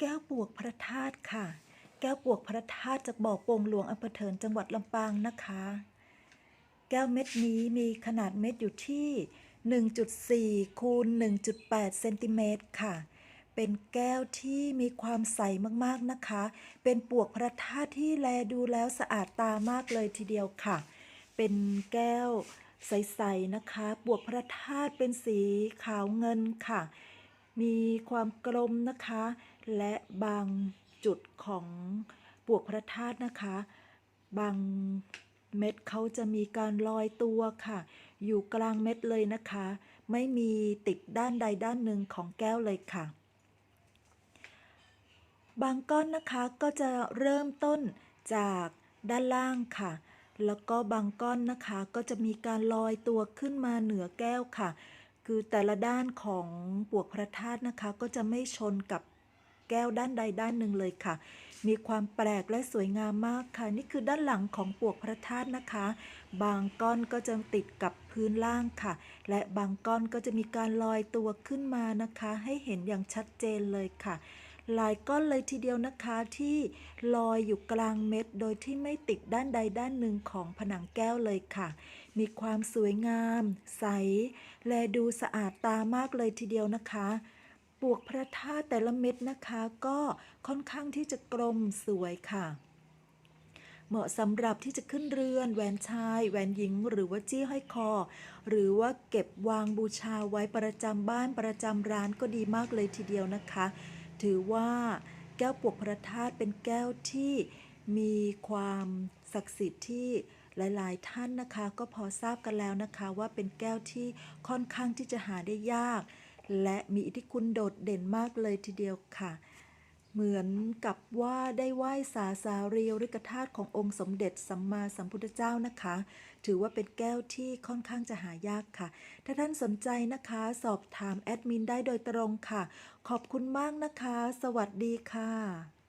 แก้วปวกพระธาตุค่ะ แก้วปวกพระธาตุจากบ่อโป่งหลวงอำเภอเถินจังหวัดลำปางนะคะ แก้วเม็ดนี้มีขนาดเม็ดอยู่ที่ 1.4คูณ1.8เซนติเมตรค่ะ เป็นแก้วที่มีความใสมากๆนะคะ เป็นปวกพระธาตุที่แลดูแล้วสะอาดตามากเลยทีเดียวค่ะ เป็นแก้วใสๆนะคะ ปวกพระธาตุเป็นสีขาวเงินค่ะ มีความกลมนะคะ และบางจุดของปวกพระธาตุนะคะ บางเม็ดเขาจะมีการลอยตัวค่ะ อยู่กลางเม็ดเลยนะคะ ไม่มีติดด้านใดด้านหนึ่งของแก้วเลยค่ะ บางก้อนนะคะก็จะเริ่มต้นจากด้านล่างค่ะ แล้วก็บางก้อนนะคะก็จะมีการลอยตัวขึ้นมาเหนือแก้วค่ะ คือแต่ละด้านของปวกพระธาตุนะคะ ก็จะไม่ชนกับแก้วด้านใดด้านหนึ่งเลยค่ะ มีความแปลกและสวยงามมากค่ะ นี่คือด้านหลังของปวกพระธาตุนะคะ บางก้อนก็จะติดกับพื้นล่างค่ะ และบางก้อนก็จะมีการลอยตัวขึ้นมานะคะ ให้เห็นอย่างชัดเจนเลยค่ะ หลายก้อนเลยทีเดียวนะคะที่ลอยอยู่กลางเม็ด โดยที่ไม่ติดด้านใดด้านหนึ่งของผนังแก้วเลยค่ะ มีความสวยงาม ใส และดูสะอาดตามากเลยทีเดียวนะคะปวกพระธาตุแต่ละเม็ดนะคะก็ค่อนข้างที่จะกลมสวยค่ะ เหมาะสำหรับที่จะขึ้นเรือนแหวนชายแหวนหญิง หรือว่าจี้ห้อยคอ หรือว่าเก็บวางบูชาไว้ประจำบ้านประจำร้านก็ดีมากเลยทีเดียวนะคะ ถือว่าแก้วปวกพระธาตุเป็นแก้วที่มีความศักดิ์สิทธิ์ที่หลาย ๆ ท่านนะคะ ก็พอทราบกันแล้วนะคะ ว่าเป็นแก้วที่ค่อนข้างที่จะหาได้ยาก และมีอิทธิคุณโดดเด่นมากเลยทีเดียวค่ะ เหมือนกับว่าได้ไหว้สาสารีริกธาตุขององค์สมเด็จสัมมาสัมพุทธเจ้านะคะ ถือว่าเป็นแก้วที่ค่อนข้างจะหายากค่ะ ถ้าท่านสนใจนะคะ สอบถามแอดมินได้โดยตรงค่ะ ขอบคุณมากนะคะ สวัสดีค่ะ